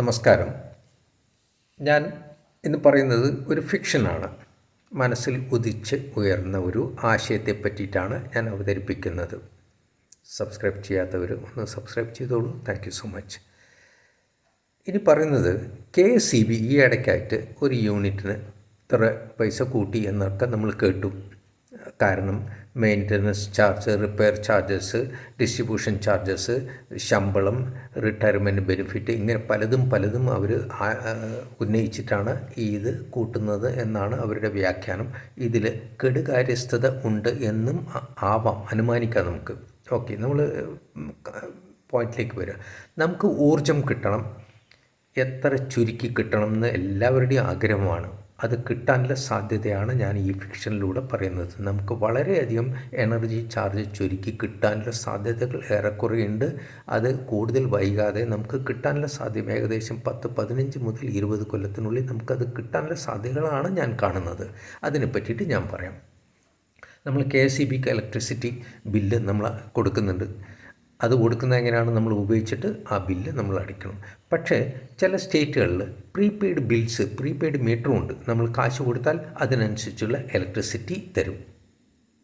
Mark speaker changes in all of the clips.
Speaker 1: നമസ്കാരം ഞാൻ ഇന്ന് പറയുന്നത് ഒരു ഫിക്ഷനാണ് മനസ്സിൽ ഉദിച്ച് ഉയർന്ന ഒരു ആശയത്തെ പറ്റിയിട്ടാണ് ഞാൻ അവതരിപ്പിക്കുന്നത് സബ്സ്ക്രൈബ് ചെയ്യാത്തവർ ഒന്ന് സബ്സ്ക്രൈബ് ചെയ്തോളൂ താങ്ക് സോ മച്ച് ഇനി പറയുന്നത് കെ സി ബി ഈ ഇടയ്ക്കായിട്ട് ഒരു യൂണിറ്റിന് ഇത്ര പൈസ കൂട്ടി എന്നൊക്കെ നമ്മൾ കേട്ടു കാരണം maintenance charge repair charges distribution charges ശമ്പളം റിട്ടയർമെൻറ്റ് ബെനിഫിറ്റ് ഇങ്ങനെ പലതും പലതും അവർ ഉന്നയിച്ചിട്ടാണ് ഈ ഇത് കൂട്ടുന്നത് എന്നാണ് അവരുടെ വ്യാഖ്യാനം ഇതിൽ കെടുകാര്യസ്ഥത ഉണ്ട് എന്നും ആവാം അനുമാനിക്കാം നമുക്ക് ഓക്കെ നമ്മൾ പോയിന്റിലേക്ക് വരിക നമുക്ക് ഊർജം കിട്ടണം എത്ര ചുരുക്കി കിട്ടണം എന്ന് എല്ലാവരുടെയും ആഗ്രഹമാണ് അത് കിട്ടാനുള്ള സാധ്യതയാണ് ഞാൻ ഈ ഫിക്ഷനിലൂടെ പറയുന്നത് നമുക്ക് വളരെയധികം എനർജി ചാർജ് ചുരുക്കി കിട്ടാനുള്ള സാധ്യതകൾ ഏറെക്കുറെയുണ്ട് അത് കൂടുതൽ വൈകാതെ നമുക്ക് കിട്ടാനുള്ള സാധ്യത ഏകദേശം പത്ത് പതിനഞ്ച് മുതൽ ഇരുപത് കൊല്ലത്തിനുള്ളിൽ നമുക്കത് കിട്ടാനുള്ള സാധ്യതകളാണ് ഞാൻ കാണുന്നത് അതിനെ പറ്റിയിട്ട് ഞാൻ പറയാം നമ്മൾ കെ എസ് ഇ ബിക്ക് ഇലക്ട്രിസിറ്റി ബില്ല് നമ്മൾ കൊടുക്കുന്നുണ്ട് അത് കൊടുക്കുന്ന എങ്ങനെയാണ് നമ്മൾ ഉപയോഗിച്ചിട്ട് ആ ബില്ല് നമ്മൾ അടയ്ക്കണം പക്ഷേ ചില സ്റ്റേറ്റുകളിൽ പ്രീപെയ്ഡ് ബിൽസ് പ്രീപെയ്ഡ് മീറ്ററും ഉണ്ട് നമ്മൾ കാശ് കൊടുത്താൽ അതിനനുസരിച്ചുള്ള ഇലക്ട്രിസിറ്റി തരും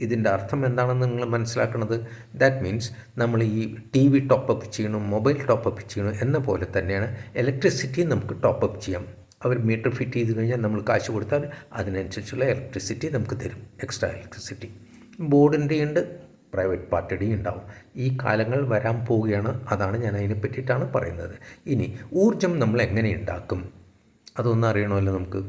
Speaker 1: ഇതിൻ്റെ അർത്ഥം എന്താണെന്ന് നിങ്ങൾ മനസ്സിലാക്കുന്നത് ദാറ്റ് മീൻസ് നമ്മൾ ഈ ടി വി ടോപ്പപ്പ് ചെയ്യണം മൊബൈൽ ടോപ്പപ്പ് ചെയ്യണം എന്ന പോലെ തന്നെയാണ് ഇലക്ട്രിസിറ്റി നമുക്ക് ടോപ്പപ്പ് ചെയ്യാം അവർ മീറ്റർ ഫിറ്റ് ചെയ്ത് കഴിഞ്ഞാൽ നമ്മൾ കാശ് കൊടുത്താൽ അതിനനുസരിച്ചുള്ള ഇലക്ട്രിസിറ്റി നമുക്ക് തരും എക്സ്ട്രാ ഇലക്ട്രിസിറ്റി ബോർഡിൻ്റെ ഉണ്ട് പ്രൈവറ്റ് പാർട്ടിയുടെയും ഉണ്ടാവും ഈ കാലങ്ങൾ വരാൻ പോവുകയാണ് അതാണ് ഞാൻ അതിനെ പറ്റിയിട്ടാണ് പറയുന്നത് ഇനി ഊർജം നമ്മൾ എങ്ങനെ ഉണ്ടാക്കും അതൊന്നും അറിയണമല്ലോ നമുക്ക്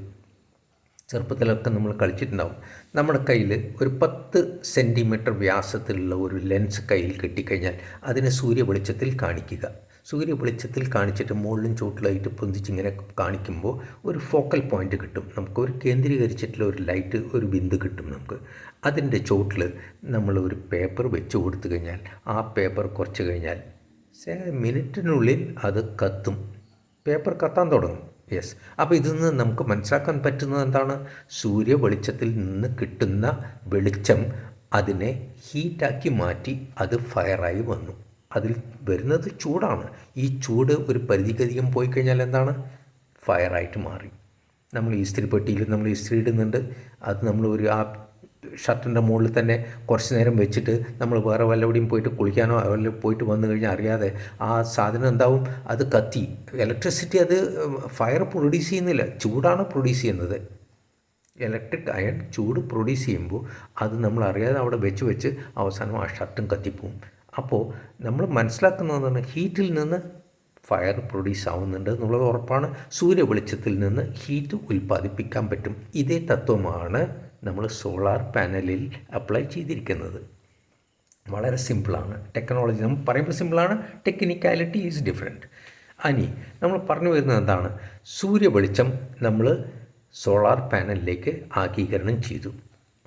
Speaker 1: ചെറുപ്പത്തിലൊക്കെ നമ്മൾ കളിച്ചിട്ടുണ്ടാവും നമ്മുടെ കയ്യിൽ ഒരു പത്ത് സെൻറ്റിമീറ്റർ വ്യാസത്തിലുള്ള ഒരു ലെൻസ് കയ്യിൽ കിട്ടിക്കഴിഞ്ഞാൽ അതിനെ വെളിച്ചത്തിൽ കാണിക്കുക സൂര്യ വെളിച്ചത്തിൽ കാണിച്ചിട്ട് മുകളിലും ചുവട്ടിലായിട്ട് പൊന്തിച്ചിങ്ങനെ കാണിക്കുമ്പോൾ ഒരു ഫോക്കൽ പോയിൻ്റ് കിട്ടും നമുക്ക് ഒരു കേന്ദ്രീകരിച്ചിട്ടുള്ള ഒരു ലൈറ്റ് ഒരു ബിന്ദു കിട്ടും നമുക്ക് അതിൻ്റെ ചുവട്ടിൽ നമ്മൾ ഒരു പേപ്പർ വെച്ച് കൊടുത്തു കഴിഞ്ഞാൽ ആ പേപ്പർ കുറച്ച് കഴിഞ്ഞാൽ മിനിറ്റിനുള്ളിൽ അത് കത്തും പേപ്പർ കത്താൻ തുടങ്ങും യെസ് അപ്പോൾ ഇതിൽ നിന്ന് നമുക്ക് മനസ്സിലാക്കാൻ പറ്റുന്നത് എന്താണ് സൂര്യ വെളിച്ചത്തിൽ നിന്ന് കിട്ടുന്ന വെളിച്ചം അതിനെ ഹീറ്റാക്കി മാറ്റി അത് ഫയറായി വന്നു അതിൽ വരുന്നത് ചൂടാണ് ഈ ചൂട് ഒരു പരിധിക്കധികം പോയി കഴിഞ്ഞാൽ എന്താണ് ഫയറായിട്ട് മാറി നമ്മൾ ഇസ്തിരി പെട്ടിയിൽ നമ്മൾ ഇസ്തിരി ഇടുന്നുണ്ട് അത് നമ്മൾ ഒരു ആ ഷർട്ടിൻ്റെ മുകളിൽ തന്നെ കുറച്ച് നേരം വെച്ചിട്ട് നമ്മൾ വേറെ വല്ലവിടെയും പോയിട്ട് കുളിക്കാനോ വല്ല പോയിട്ട് വന്നു കഴിഞ്ഞാൽ അറിയാതെ ആ സാധനം എന്താവും അത് കത്തി ഇലക്ട്രിസിറ്റി അത് ഫയർ പ്രൊഡ്യൂസ് ചെയ്യുന്നില്ല ചൂടാണ് പ്രൊഡ്യൂസ് ചെയ്യുന്നത് ഇലക്ട്രിക് അയൺ ചൂട് പ്രൊഡ്യൂസ് ചെയ്യുമ്പോൾ അത് നമ്മൾ അറിയാതെ അവിടെ വെച്ച് വെച്ച് അവസാനം ആ ഷർട്ടും കത്തിപ്പോവും അപ്പോൾ നമ്മൾ മനസ്സിലാക്കുന്നതാണ് ഹീറ്റിൽ നിന്ന് ഫയർ പ്രൊഡ്യൂസ് ആവുന്നുണ്ട് എന്നുള്ളത് ഉറപ്പാണ് സൂര്യ വെളിച്ചത്തിൽ നിന്ന് ഹീറ്റ് ഉൽപ്പാദിപ്പിക്കാൻ പറ്റും ഇതേ തത്വമാണ് നമ്മൾ സോളാർ പാനലിൽ അപ്ലൈ ചെയ്തിരിക്കുന്നത് വളരെ സിമ്പിളാണ് ടെക്നോളജി നമ്മൾ പറയുമ്പോൾ സിമ്പിളാണ് ടെക്നിക്കാലിറ്റി ഈസ് ഡിഫറെൻറ്റ് അനി നമ്മൾ പറഞ്ഞു വരുന്നത് എന്താണ് സൂര്യ വെളിച്ചം നമ്മൾ സോളാർ പാനലിലേക്ക് ആഗീകരണം ചെയ്തു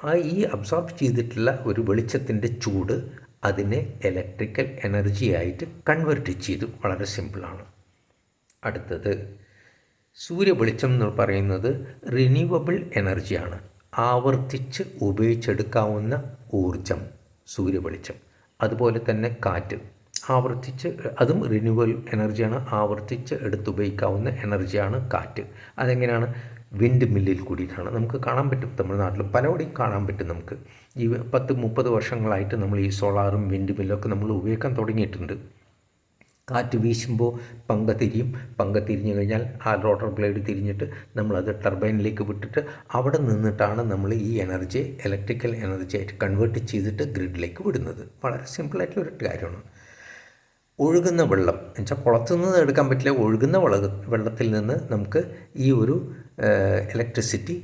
Speaker 1: ആ ഈ അബ്സോർബ് ചെയ്തിട്ടുള്ള ഒരു വെളിച്ചത്തിൻ്റെ ചൂട് അതിനെ ഇലക്ട്രിക്കൽ ആയിട്ട് കൺവെർട്ട് ചെയ്തു വളരെ സിമ്പിളാണ് അടുത്തത് സൂര്യവെളിച്ചം എന്ന് പറയുന്നത് റിന്യൂവബിൾ എനർജിയാണ് ആവർത്തിച്ച് ഉപയോഗിച്ചെടുക്കാവുന്ന ഊർജം സൂര്യവെളിച്ചം അതുപോലെ തന്നെ കാറ്റ് ആവർത്തിച്ച് അതും റിന്യൂവൽ എനർജിയാണ് ആവർത്തിച്ച് എടുത്തുപയോഗിക്കാവുന്ന എനർജിയാണ് കാറ്റ് അതെങ്ങനെയാണ് വിൻഡ് മില്ലിൽ കൂടിയിട്ടാണ് നമുക്ക് കാണാൻ പറ്റും തമിഴ്നാട്ടിൽ പലവിടെയും കാണാൻ പറ്റും നമുക്ക് ഈ പത്ത് മുപ്പത് വർഷങ്ങളായിട്ട് നമ്മൾ ഈ സോളാറും വിൻഡ് മില്ലൊക്കെ നമ്മൾ ഉപയോഗിക്കാൻ തുടങ്ങിയിട്ടുണ്ട് കാറ്റ് വീശുമ്പോൾ പങ്ക തിരിയും പങ്ക തിരിഞ്ഞു കഴിഞ്ഞാൽ ആ റോട്ടർ ബ്ലേഡ് തിരിഞ്ഞിട്ട് നമ്മളത് ടർബൈനിലേക്ക് വിട്ടിട്ട് അവിടെ നിന്നിട്ടാണ് നമ്മൾ ഈ എനർജി ഇലക്ട്രിക്കൽ എനർജി ആയിട്ട് കൺവേർട്ട് ചെയ്തിട്ട് ഗ്രിഡിലേക്ക് വിടുന്നത് വളരെ സിമ്പിളായിട്ടുള്ള ഒരു കാര്യമാണ് ഒഴുകുന്ന വെള്ളം എന്നുവെച്ചാൽ കുളത്തു നിന്ന് എടുക്കാൻ പറ്റില്ല ഒഴുകുന്ന വെള്ളത്തിൽ നിന്ന് നമുക്ക് ഈ ഒരു ഇലക്ട്രിസിറ്റി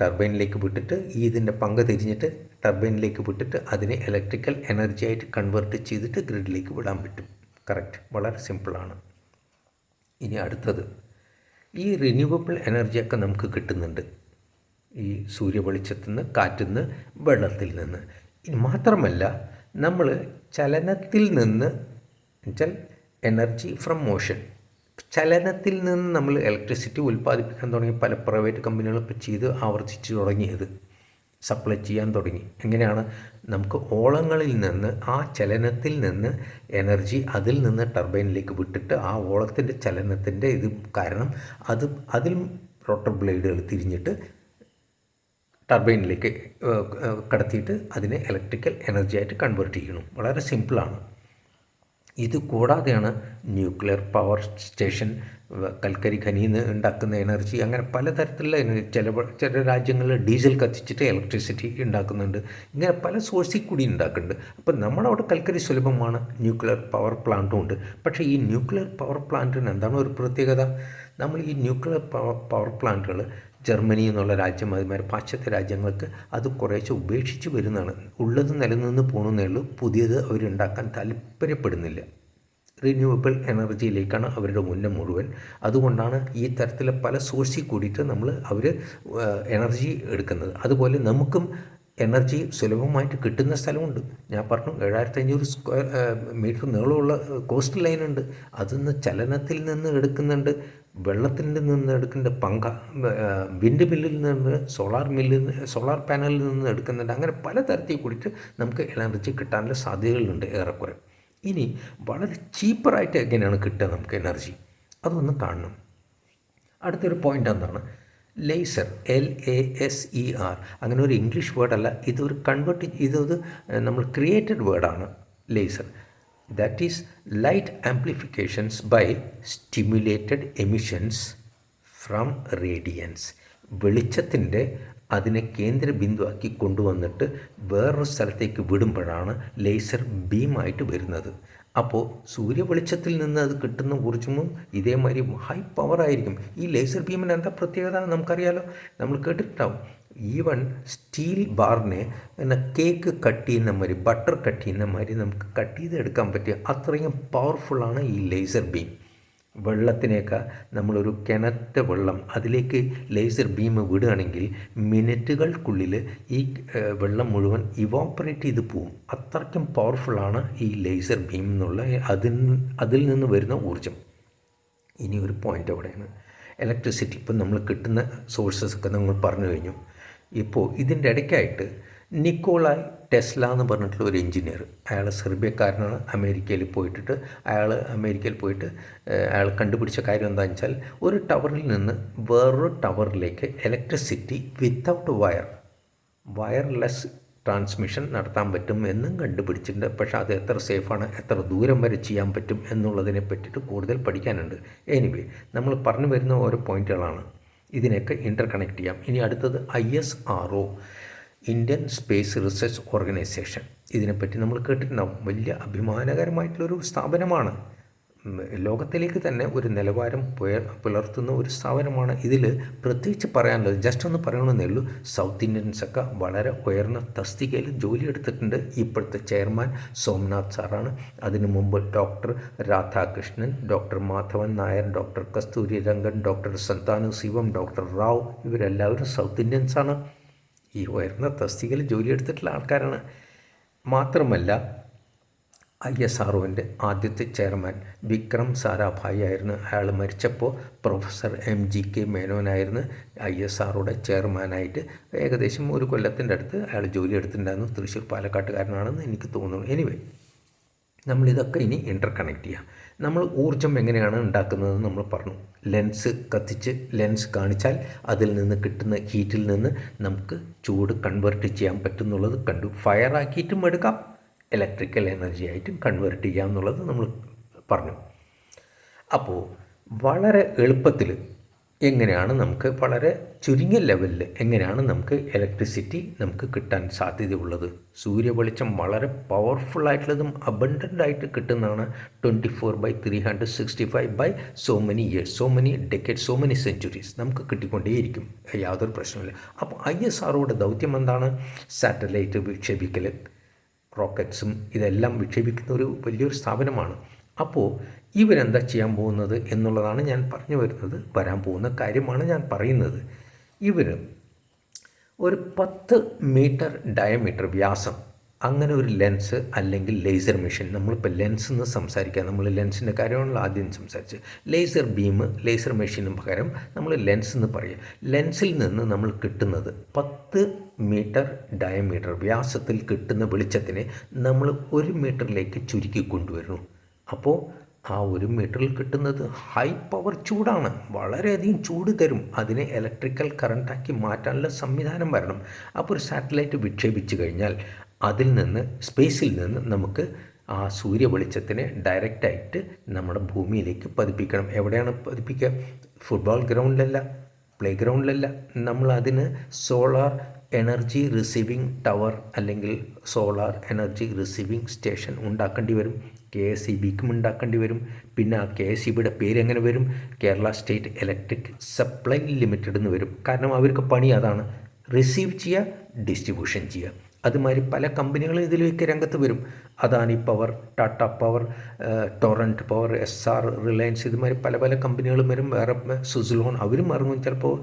Speaker 1: ടർബൈനിലേക്ക് വിട്ടിട്ട് ഈ ഇതിൻ്റെ പങ്ക് തിരിഞ്ഞിട്ട് ടർബൈനിലേക്ക് വിട്ടിട്ട് അതിനെ ഇലക്ട്രിക്കൽ എനർജി ആയിട്ട് കൺവേർട്ട് ചെയ്തിട്ട് ഗ്രിഡിലേക്ക് വിടാൻ പറ്റും കറക്റ്റ് വളരെ സിമ്പിളാണ് ഇനി അടുത്തത് ഈ റിന്യൂവബിൾ എനർജിയൊക്കെ നമുക്ക് കിട്ടുന്നുണ്ട് ഈ സൂര്യവെളിച്ചത്തു നിന്ന് കാറ്റിൽ നിന്ന് വെള്ളത്തിൽ നിന്ന് ഇനി മാത്രമല്ല നമ്മൾ ചലനത്തിൽ നിന്ന് എന്നുവെച്ചാൽ എനർജി ഫ്രം മോഷൻ ചലനത്തിൽ നിന്ന് നമ്മൾ ഇലക്ട്രിസിറ്റി ഉൽപ്പാദിപ്പിക്കാൻ തുടങ്ങി പല പ്രൈവറ്റ് കമ്പനികളും ഇപ്പോൾ ചെയ്ത് ആവർത്തിച്ച് തുടങ്ങിയത് സപ്ലൈ ചെയ്യാൻ തുടങ്ങി എങ്ങനെയാണ് നമുക്ക് ഓളങ്ങളിൽ നിന്ന് ആ ചലനത്തിൽ നിന്ന് എനർജി അതിൽ നിന്ന് ടർബൈനിലേക്ക് വിട്ടിട്ട് ആ ഓളത്തിൻ്റെ ചലനത്തിൻ്റെ ഇത് കാരണം അത് അതിൽ റോട്ടർ ബ്ലേഡുകൾ തിരിഞ്ഞിട്ട് ടർബൈനിലേക്ക് കടത്തിയിട്ട് അതിനെ ഇലക്ട്രിക്കൽ എനർജി ആയിട്ട് കൺവേർട്ട് ചെയ്യണം വളരെ സിമ്പിളാണ് ഇത് കൂടാതെയാണ് ന്യൂക്ലിയർ പവർ സ്റ്റേഷൻ കൽക്കരി ഖനിയിൽ നിന്ന് ഉണ്ടാക്കുന്ന എനർജി അങ്ങനെ പലതരത്തിലുള്ള ചില ചില രാജ്യങ്ങളിൽ ഡീസൽ കത്തിച്ചിട്ട് ഇലക്ട്രിസിറ്റി ഉണ്ടാക്കുന്നുണ്ട് ഇങ്ങനെ പല സോഴ്സിൽ കൂടി ഉണ്ടാക്കുന്നുണ്ട് അപ്പം നമ്മളവിടെ കൽക്കരി സുലഭമാണ് ന്യൂക്ലിയർ പവർ പ്ലാന്റും ഉണ്ട് പക്ഷേ ഈ ന്യൂക്ലിയർ പവർ പ്ലാന്റിന് എന്താണ് ഒരു പ്രത്യേകത നമ്മൾ ഈ ന്യൂക്ലിയർ പവർ പവർ പ്ലാന്റുകൾ ജർമ്മനി എന്നുള്ള രാജ്യം അതുമാതിരി പാശ്ചാത്യ രാജ്യങ്ങൾക്ക് അത് കുറേശ്ശെ ഉപേക്ഷിച്ച് വരുന്നതാണ് ഉള്ളത് നിലനിന്ന് പോകണമെന്നേ ഉള്ളൂ പുതിയത് അവരുണ്ടാക്കാൻ താല്പര്യപ്പെടുന്നില്ല റിന്യൂവബിൾ എനർജിയിലേക്കാണ് അവരുടെ മുന്നം മുഴുവൻ അതുകൊണ്ടാണ് ഈ തരത്തിലെ പല സോഴ്സിൽ കൂടിയിട്ട് നമ്മൾ അവർ എനർജി എടുക്കുന്നത് അതുപോലെ നമുക്കും എനർജി സുലഭമായിട്ട് കിട്ടുന്ന സ്ഥലമുണ്ട് ഞാൻ പറഞ്ഞു ഏഴായിരത്തി അഞ്ഞൂറ് സ്ക്വയർ മീറ്റർ നീളമുള്ള കോസ്റ്റ് ലൈനുണ്ട് അതിൽ നിന്ന് ചലനത്തിൽ നിന്ന് എടുക്കുന്നുണ്ട് വെള്ളത്തിൽ നിന്ന് എടുക്കേണ്ട പങ്ക വിൻഡ് മില്ലിൽ നിന്ന് സോളാർ മില്ലിൽ നിന്ന് സോളാർ പാനലിൽ നിന്ന് എടുക്കുന്നുണ്ട് അങ്ങനെ പല തരത്തിൽ കൂടിയിട്ട് നമുക്ക് എനർജി കിട്ടാനുള്ള സാധ്യതകളുണ്ട് ഏറെക്കുറെ ഇനി വളരെ ചീപ്പറായിട്ട് എങ്ങനെയാണ് കിട്ടുക നമുക്ക് എനർജി അതൊന്ന് കാണണം അടുത്തൊരു പോയിൻ്റ് എന്താണ് laser L A S E R അങ്ങനെ ഒരു ഇംഗ്ലീഷ് വേർഡല്ല ഇതൊരു കൺവേർട്ട് ഇതൊരു നമ്മൾ ക്രിയേറ്റഡ് വേർഡാണ് laser that is light amplifications by stimulated emissions from radiance വെളിച്ചത്തിൻ്റെ അതിനെ കേന്ദ്ര ബിന്ദുവാക്കി കൊണ്ടുവന്നിട്ട് വേറൊരു സ്ഥലത്തേക്ക് വിടുമ്പോഴാണ് ലേസർ ബീമായിട്ട് വരുന്നത് അപ്പോൾ സൂര്യവെളിച്ചത്തിൽ നിന്ന് അത് കിട്ടുന്ന ഊർജ്ജവും ഇതേമാതിരി ഹൈ പവർ ആയിരിക്കും ഈ ലേസർ ബീമിന് എന്താ പ്രത്യേകത നമുക്കറിയാലോ നമ്മൾ കേട്ടിട്ടുണ്ടാവും ഈവൻ സ്റ്റീൽ ബാറിനെ എന്ന കേക്ക് കട്ട് ചെയ്യുന്ന മാതിരി ബട്ടർ കട്ട് ചെയ്യുന്ന മാതിരി നമുക്ക് കട്ട് ചെയ്തെടുക്കാൻ പറ്റിയ അത്രയും പവർഫുള്ളാണ് ഈ ലേസർ ബീം വെള്ളത്തിനേക്കാൾ നമ്മളൊരു കിണറ്റ വെള്ളം അതിലേക്ക് ലേസർ ബീം വിടുകയാണെങ്കിൽ മിനിറ്റുകൾക്കുള്ളിൽ ഈ വെള്ളം മുഴുവൻ ഇവോപ്പറേറ്റ് ചെയ്ത് പോവും അത്രയ്ക്കും പവർഫുള്ളാണ് ഈ ലേസർ ബീം എന്നുള്ള അതിൽ അതിൽ നിന്ന് വരുന്ന ഊർജം ഇനി ഒരു പോയിൻ്റ് അവിടെയാണ് ഇലക്ട്രിസിറ്റി ഇപ്പം നമ്മൾ കിട്ടുന്ന സോഴ്സസ് ഒക്കെ നമ്മൾ പറഞ്ഞു കഴിഞ്ഞു ഇപ്പോൾ ഇതിൻ്റെ ഇടയ്ക്കായിട്ട് നിക്കോളായ് ടെസ്ല എന്ന് പറഞ്ഞിട്ടുള്ള ഒരു എഞ്ചിനീയർ അയാൾ സെർബിയക്കാരനാണ് അമേരിക്കയിൽ പോയിട്ടിട്ട് അയാൾ അമേരിക്കയിൽ പോയിട്ട് അയാൾ കണ്ടുപിടിച്ച കാര്യം എന്താണെന്ന് വെച്ചാൽ ഒരു ടവറിൽ നിന്ന് വേറൊരു ടവറിലേക്ക് electricity without wire wireless transmission നടത്താൻ പറ്റും എന്നും കണ്ടുപിടിച്ചിട്ടുണ്ട് പക്ഷേ അത് എത്ര സേഫാണ് എത്ര ദൂരം വരെ ചെയ്യാൻ പറ്റും എന്നുള്ളതിനെ പറ്റിയിട്ട് കൂടുതൽ പഠിക്കാനുണ്ട് എനിവേ നമ്മൾ പറഞ്ഞു വരുന്ന ഓരോ പോയിന്റുകളാണ് ഇതിനെയൊക്കെ ഇൻ്റർ കണക്ട് ചെയ്യാം ഇനി അടുത്തത് I S R Indian space research organisation ഇതിനെപ്പറ്റി നമ്മൾ കേട്ടിട്ടുണ്ടാവും വലിയ അഭിമാനകരമായിട്ടുള്ളൊരു സ്ഥാപനമാണ് ലോകത്തിലേക്ക് തന്നെ ഒരു നിലവാരം പുലർത്തുന്ന ഒരു സ്ഥാപനമാണ് ഇതിൽ പ്രത്യേകിച്ച് പറയാനുള്ളത് ജസ്റ്റ് ഒന്ന് പറയണമെന്നേ ഉള്ളൂ സൗത്ത് ഇന്ത്യൻസൊക്കെ വളരെ ഉയർന്ന തസ്തികയിൽ എടുത്തിട്ടുണ്ട് ഇപ്പോഴത്തെ ചെയർമാൻ സോംനാഥ് സാറാണ് അതിനു മുമ്പ് doctor Radhakrishnan doctor Madhavan Nair doctor Kasturi Rangan doctor Santanu Shivam doctor Rao ഇവരെല്ലാവരും സൗത്ത് ഇന്ത്യൻസാണ് ഈ ഉയർന്ന തസ്തികയിൽ ജോലിയെടുത്തിട്ടുള്ള ആൾക്കാരാണ് മാത്രമല്ല ഐ എസ് ആർ ആദ്യത്തെ ചെയർമാൻ വിക്രം സാരാഭായി ആയിരുന്നു അയാൾ മരിച്ചപ്പോൾ പ്രൊഫസർ എം ജി കെ മേനോനായിരുന്നു ഐ എസ് ആറുടെ ചെയർമാനായിട്ട് ഏകദേശം ഒരു കൊല്ലത്തിൻ്റെ അടുത്ത് അയാൾ ജോലി എടുത്തിട്ടുണ്ടായിരുന്നു തൃശ്ശൂർ പാലക്കാട്ടുകാരനാണെന്ന് എനിക്ക് തോന്നുന്നു എനിവേ നമ്മളിതൊക്കെ ഇനി ഇൻ്റർ കണക്ട് നമ്മൾ ഊർജം എങ്ങനെയാണ് ഉണ്ടാക്കുന്നത് നമ്മൾ പറഞ്ഞു ലെൻസ് കത്തിച്ച് ലെൻസ് കാണിച്ചാൽ അതിൽ നിന്ന് കിട്ടുന്ന ഹീറ്റിൽ നിന്ന് നമുക്ക് ചൂട് കൺവേർട്ട് ചെയ്യാൻ പറ്റുന്നുള്ളത് കണ്ടു ഫയർ ആക്കിയിട്ടും എടുക്കാം ഇലക്ട്രിക്കൽ എനർജി ആയിട്ടും കൺവേർട്ട് ചെയ്യാം എന്നുള്ളത് നമ്മൾ പറഞ്ഞു അപ്പോൾ വളരെ എളുപ്പത്തിൽ എങ്ങനെയാണ് നമുക്ക് വളരെ ചുരുങ്ങിയ ലെവലിൽ എങ്ങനെയാണ് നമുക്ക് ഇലക്ട്രിസിറ്റി നമുക്ക് കിട്ടാൻ സാധ്യതയുള്ളത് സൂര്യ വെളിച്ചം വളരെ പവർഫുള്ളായിട്ടുള്ളതും ആയിട്ടുള്ളതും അബണ്ടൻ്റ് ആയിട്ട് കിട്ടുന്നതാണ് twenty four by three hundred sixty five by so many years so many decade so many centuries നമുക്ക് കിട്ടിക്കൊണ്ടേയിരിക്കും യാതൊരു പ്രശ്നമില്ല അപ്പോൾ ഐ എസ് ആറോടെ ദൗത്യം എന്താണ് സാറ്റലൈറ്റ് വിക്ഷേപിക്കൽ റോക്കറ്റ്സും ഇതെല്ലാം വിക്ഷേപിക്കുന്ന ഒരു വലിയൊരു സ്ഥാപനമാണ് അപ്പോൾ ഇവരെന്താ ചെയ്യാൻ പോകുന്നത് എന്നുള്ളതാണ് ഞാൻ പറഞ്ഞു വരുന്നത് വരാൻ പോകുന്ന കാര്യമാണ് ഞാൻ പറയുന്നത് ഇവർ ഒരു പത്ത് മീറ്റർ ഡയമീറ്റർ വ്യാസം അങ്ങനെ ഒരു ലെൻസ് അല്ലെങ്കിൽ ലേസർ മെഷീൻ നമ്മളിപ്പോൾ ലെൻസ് എന്ന് സംസാരിക്കുക നമ്മൾ ലെൻസിൻ്റെ കാര്യമാണല്ലോ ആദ്യം സംസാരിച്ച് ലേസർ ബീം ലേസർ മെഷീനും പകരം നമ്മൾ ലെൻസ് എന്ന് പറയും ലെൻസിൽ നിന്ന് നമ്മൾ കിട്ടുന്നത് പത്ത് മീറ്റർ ഡയമീറ്റർ വ്യാസത്തിൽ കിട്ടുന്ന വെളിച്ചത്തിനെ നമ്മൾ ഒരു മീറ്ററിലേക്ക് ചുരുക്കി കൊണ്ടുവരുന്നു അപ്പോൾ ആ ഒരു മീറ്ററിൽ കിട്ടുന്നത് ഹൈ പവർ ചൂടാണ് വളരെയധികം ചൂട് തരും അതിനെ ഇലക്ട്രിക്കൽ കറണ്ടാക്കി മാറ്റാനുള്ള സംവിധാനം വരണം അപ്പോൾ ഒരു സാറ്റലൈറ്റ് വിക്ഷേപിച്ചു കഴിഞ്ഞാൽ അതിൽ നിന്ന് സ്പേസിൽ നിന്ന് നമുക്ക് ആ സൂര്യ വെളിച്ചത്തിനെ ഡയറക്റ്റായിട്ട് നമ്മുടെ ഭൂമിയിലേക്ക് പതിപ്പിക്കണം എവിടെയാണ് പതിപ്പിക്കുക ഫുട്ബോൾ ഗ്രൗണ്ടിലല്ല പ്ലേ ഗ്രൗണ്ടിലല്ല നമ്മൾ അതിന് സോളാർ എനർജി റിസീവിംഗ് ടവർ അല്ലെങ്കിൽ സോളാർ എനർജി റിസീവിംഗ് സ്റ്റേഷൻ ഉണ്ടാക്കേണ്ടി വരും കെ എസ് സി ബിക്കും ഉണ്ടാക്കേണ്ടി വരും പിന്നെ ആ കെ എസ് ഇ ബിയുടെ പേര് എങ്ങനെ വരും Kerala state electric supply limited എന്ന് വരും കാരണം അവർക്ക് പണി അതാണ് റിസീവ് ചെയ്യുക ഡിസ്ട്രിബ്യൂഷൻ ചെയ്യുക അതുമാതിരി പല കമ്പനികളും ഇതിലേക്ക് രംഗത്ത് വരും Adani power Tata power Torrent power S R Reliance ഇതുമാതിരി പല പല കമ്പനികളും വരും വേറെ സുസിലോൺ അവരും ഇറങ്ങും ചിലപ്പോൾ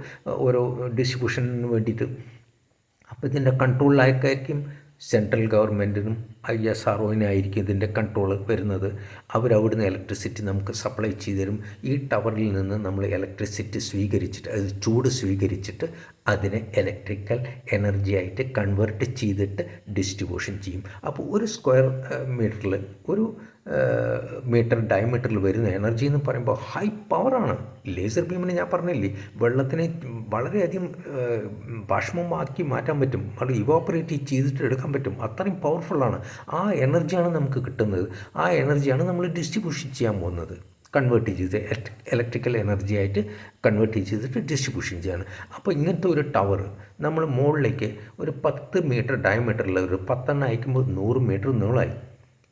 Speaker 1: ഓരോ ഡിസ്ട്രിബ്യൂഷന് വേണ്ടിയിട്ട് അപ്പോൾ ഇതിൻ്റെ കൺട്രോളിലായിരിക്കും സെൻട്രൽ ഗവൺമെൻറ്റിനും ഐ എസ് ആർ ഒയിനായിരിക്കും ഇതിൻ്റെ കൺട്രോൾ വരുന്നത് അവരവിടുന്ന് ഇലക്ട്രിസിറ്റി നമുക്ക് സപ്ലൈ ചെയ്തു തരും ഈ ടവറിൽ നിന്ന് നമ്മൾ ഇലക്ട്രിസിറ്റി സ്വീകരിച്ചിട്ട് അത് ചൂട് സ്വീകരിച്ചിട്ട് അതിനെ ഇലക്ട്രിക്കൽ എനർജി ആയിട്ട് കൺവേർട്ട് ചെയ്തിട്ട് ഡിസ്ട്രിബ്യൂഷൻ ചെയ്യും അപ്പോൾ ഒരു സ്ക്വയർ മീറ്ററിൽ ഒരു മീറ്റർ ഡയമീറ്ററിൽ വരുന്ന എനർജി എന്ന് പറയുമ്പോൾ ഹൈ പവറാണ് ലേസർ ബീമിനെ ഞാൻ പറഞ്ഞില്ലേ വെള്ളത്തിനെ വളരെയധികം ഭക്ഷണമാക്കി മാറ്റാൻ പറ്റും അത് ഇവോപ്പറേറ്റ് ചെയ്തിട്ട് എടുക്കാൻ പറ്റും അത്രയും പവർഫുള്ളാണ് ആ എനർജിയാണ് നമുക്ക് കിട്ടുന്നത് ആ എനർജിയാണ് നമ്മൾ ഡിസ്ട്രിബ്യൂഷൻ ചെയ്യാൻ പോകുന്നത് കൺവേർട്ട് ചെയ്ത് ഇലക്ട്രിക്കൽ എനർജി ആയിട്ട് കൺവേർട്ട് ചെയ്തിട്ട് ഡിസ്ട്രിബ്യൂഷൻ ചെയ്യാണ് അപ്പോൾ ഇങ്ങനത്തെ ഒരു ടവർ നമ്മൾ മുകളിലേക്ക് ഒരു പത്ത് മീറ്റർ ഡയമീറ്ററിൽ ഒരു പത്തെണ്ണം അയക്കുമ്പോൾ നൂറ് മീറ്റർ നീളമായി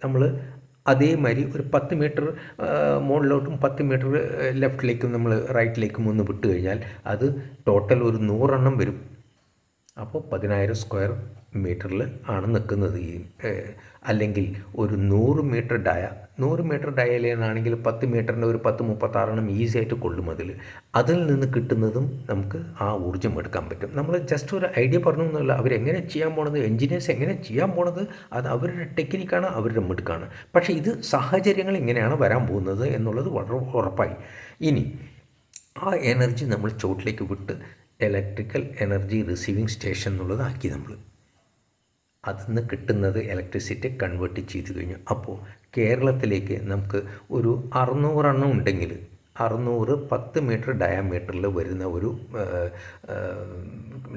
Speaker 1: നമ്മൾ അതേമാതിരി ഒരു പത്ത് മീറ്റർ മുകളിലോട്ടും പത്ത് മീറ്റർ ലെഫ്റ്റിലേക്കും നമ്മൾ റൈറ്റിലേക്കും ഒന്ന് വിട്ട് കഴിഞ്ഞാൽ അത് ടോട്ടൽ ഒരു നൂറെണ്ണം വരും അപ്പോൾ പതിനായിരം സ്ക്വയർ മീറ്ററിൽ ആണ് നിൽക്കുന്നത് ഈ അല്ലെങ്കിൽ ഒരു നൂറ് മീറ്റർ ഡയ നൂറ് മീറ്റർ ഡയയിലാണെങ്കിൽ പത്ത് മീറ്ററിൻ്റെ ഒരു പത്ത് മുപ്പത്താറെണ്ണം ഈസി ആയിട്ട് കൊള്ളും അതിൽ അതിൽ നിന്ന് കിട്ടുന്നതും നമുക്ക് ആ ഊർജ്ജം എടുക്കാൻ പറ്റും നമ്മൾ ജസ്റ്റ് ഒരു ഐഡിയ പറഞ്ഞു എന്നല്ല അവരെങ്ങനെ ചെയ്യാൻ പോണത് എൻജിനീയേഴ്സ് എങ്ങനെ ചെയ്യാൻ പോണത് അത് അവരുടെ ടെക്നിക്കാണ് അവരുടെ മിടുക്കാണ് പക്ഷേ ഇത് സാഹചര്യങ്ങൾ ഇങ്ങനെയാണ് വരാൻ പോകുന്നത് എന്നുള്ളത് വളരെ ഉറപ്പായി ഇനി ആ എനർജി നമ്മൾ ചുവട്ടിലേക്ക് വിട്ട് ഇലക്ട്രിക്കൽ എനർജി റിസീവിങ് സ്റ്റേഷൻ എന്നുള്ളതാക്കി നമ്മൾ അതിൽ നിന്ന് കിട്ടുന്നത് ഇലക്ട്രിസിറ്റി കൺവേർട്ട് ചെയ്ത് കഴിഞ്ഞു അപ്പോൾ കേരളത്തിലേക്ക് നമുക്ക് ഒരു അറുന്നൂറെണ്ണം ഉണ്ടെങ്കിൽ അറുന്നൂറ് പത്ത് മീറ്റർ ഡയമീറ്ററിൽ വരുന്ന ഒരു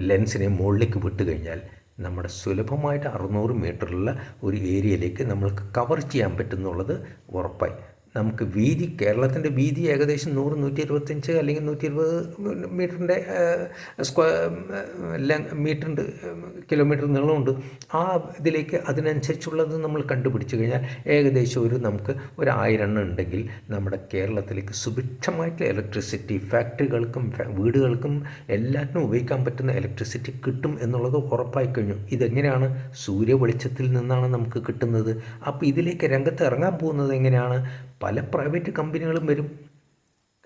Speaker 1: ലെൻസിനെ മുകളിലേക്ക് വിട്ട് കഴിഞ്ഞാൽ നമ്മുടെ സുലഭമായിട്ട് അറുന്നൂറ് മീറ്ററിലുള്ള ഒരു ഏരിയയിലേക്ക് നമ്മൾക്ക് കവർ ചെയ്യാൻ പറ്റുന്നുള്ളത് ഉറപ്പായി നമുക്ക് വീതി കേരളത്തിൻ്റെ വീതി ഏകദേശം നൂറ് നൂറ്റി ഇരുപത്തഞ്ച് അല്ലെങ്കിൽ നൂറ്റി ഇരുപത് മീറ്ററിൻ്റെ സ്ക്വയർ മീറ്ററിൻ്റെ കിലോമീറ്റർ നീളമുണ്ട് ആ ഇതിലേക്ക് അതിനനുസരിച്ചുള്ളത് നമ്മൾ കണ്ടുപിടിച്ചു കഴിഞ്ഞാൽ ഏകദേശം ഒരു നമുക്ക് ഒരു ആയിരം എണ്ണം ഉണ്ടെങ്കിൽ നമ്മുടെ കേരളത്തിലേക്ക് സുഭിക്ഷമായിട്ടുള്ള ഇലക്ട്രിസിറ്റി ഫാക്ടറികൾക്കും വീടുകൾക്കും എല്ലാത്തിനും ഉപയോഗിക്കാൻ പറ്റുന്ന ഇലക്ട്രിസിറ്റി കിട്ടും എന്നുള്ളത് ഉറപ്പായി കഴിഞ്ഞു ഇതെങ്ങനെയാണ് സൂര്യ വെളിച്ചത്തിൽ നിന്നാണ് നമുക്ക് കിട്ടുന്നത് അപ്പോൾ ഇതിലേക്ക് രംഗത്ത് ഇറങ്ങാൻ പോകുന്നത് എങ്ങനെയാണ് പല പ്രൈവറ്റ് കമ്പനികളും വരും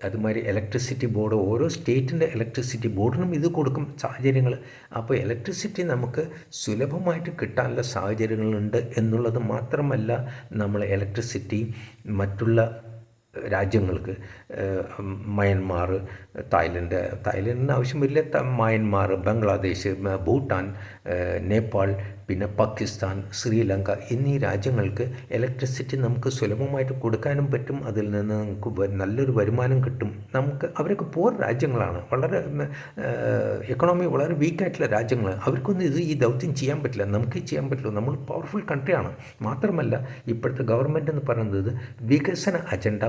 Speaker 1: അതുമാതിരി ഇലക്ട്രിസിറ്റി ബോർഡ് ഓരോ സ്റ്റേറ്റിൻ്റെ ഇലക്ട്രിസിറ്റി ബോർഡിനും ഇത് കൊടുക്കും സാഹചര്യങ്ങൾ അപ്പോൾ ഇലക്ട്രിസിറ്റി നമുക്ക് സുലഭമായിട്ട് കിട്ടാനുള്ള സാഹചര്യങ്ങളുണ്ട് എന്നുള്ളത് മാത്രമല്ല നമ്മൾ ഇലക്ട്രിസിറ്റി മറ്റുള്ള രാജ്യങ്ങൾക്ക് മയന്മാർ തായ്ലൻഡ് തായ്ലൻഡിന് ആവശ്യം വരില്ല മയന്മാർ ബംഗ്ലാദേശ് ഭൂട്ടാൻ നേപ്പാൾ പിന്നെ പാകിസ്ഥാൻ ശ്രീലങ്ക എന്നീ രാജ്യങ്ങൾക്ക് ഇലക്ട്രിസിറ്റി നമുക്ക് സുലഭമായിട്ട് കൊടുക്കാനും പറ്റും അതിൽ നിന്ന് നമുക്ക് നല്ലൊരു വരുമാനം കിട്ടും നമുക്ക് അവരൊക്കെ പോർ രാജ്യങ്ങളാണ് വളരെ എക്കണോമി വളരെ വീക്കായിട്ടുള്ള രാജ്യങ്ങളാണ് അവർക്കൊന്നും ഇത് ഈ ദൗത്യം ചെയ്യാൻ പറ്റില്ല നമുക്ക് ചെയ്യാൻ പറ്റില്ല നമ്മൾ പവർഫുൾ കൺട്രിയാണ് മാത്രമല്ല ഇപ്പോഴത്തെ ഗവൺമെൻറ് എന്ന് പറയുന്നത് വികസന അജണ്ട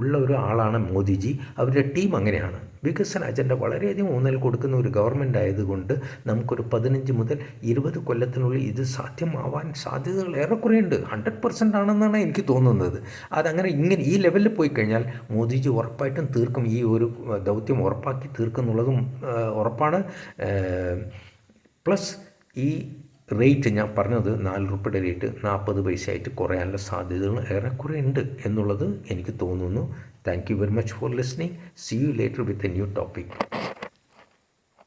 Speaker 1: ഉള്ള ഒരു ആളാണ് മോദിജി അവരുടെ ടീം അങ്ങനെയാണ് വികസന അജണ്ട വളരെയധികം ഊന്നൽ കൊടുക്കുന്ന ഒരു ഗവൺമെൻറ് ആയതുകൊണ്ട് നമുക്കൊരു പതിനഞ്ച് മുതൽ ഇരുപത് കൊല്ലത്തിനുള്ള ഇത് സാധ്യമാവാൻ സാധ്യതകൾ ഏറെക്കുറെ ഉണ്ട് ഹൺഡ്രഡ് പെർസെൻ്റ് ആണെന്നാണ് എനിക്ക് തോന്നുന്നത് അതങ്ങനെ ഇങ്ങനെ ഈ ലെവലിൽ പോയി കഴിഞ്ഞാൽ മോദിജി ഉറപ്പായിട്ടും തീർക്കും ഈ ഒരു ദൗത്യം ഉറപ്പാക്കി തീർക്കുന്നുള്ളതും ഉറപ്പാണ് പ്ലസ് ഈ റേറ്റ് ഞാൻ പറഞ്ഞത് നാല് രൂപയുടെ റേറ്റ് നാൽപ്പത് പൈസയായിട്ട് കുറയാനുള്ള സാധ്യതകൾ ഏറെക്കുറെ ഉണ്ട് എന്നുള്ളത് എനിക്ക് തോന്നുന്നു thank you very much for listening see you later with a new topic